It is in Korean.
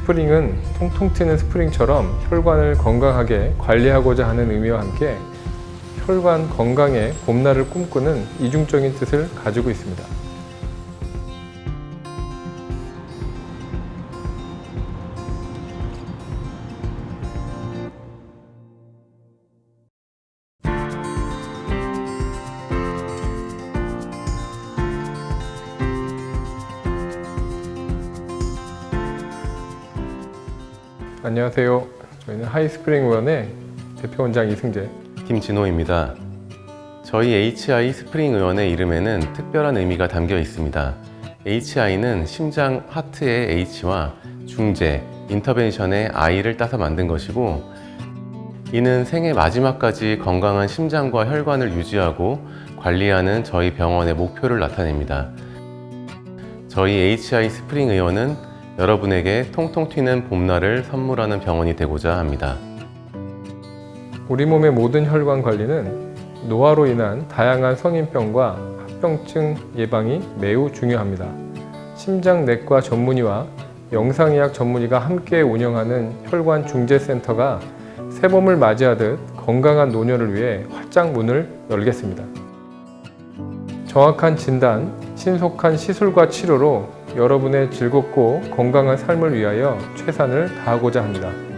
스프링은 통통 튀는 스프링처럼 혈관을 건강하게 관리하고자 하는 의미와 함께 혈관 건강의 봄날을 꿈꾸는 이중적인 뜻을 가지고 있습니다. 안녕하세요. 저희는 하이스프링 의원의 대표 원장 이승재. 김진호입니다. 저희 HI 스프링 의원의 이름에는 특별한 의미가 담겨 있습니다. HI는 심장 하트의 H와 중재, 인터벤션의 I를 따서 만든 것이고, 이는 생애 마지막까지 건강한 심장과 혈관을 유지하고 관리하는 저희 병원의 목표를 나타냅니다. 저희 HI 스프링 의원은 여러분에게 통통 튀는 봄날을 선물하는 병원이 되고자 합니다. 우리 몸의 모든 혈관 관리는 노화로 인한 다양한 성인병과 합병증 예방이 매우 중요합니다. 심장내과 전문의와 영상의학 전문의가 함께 운영하는 혈관 중재센터가 새봄을 맞이하듯 건강한 노년을 위해 활짝 문을 열겠습니다. 정확한 진단, 신속한 시술과 치료로 여러분의 즐겁고 건강한 삶을 위하여 최선을 다하고자 합니다.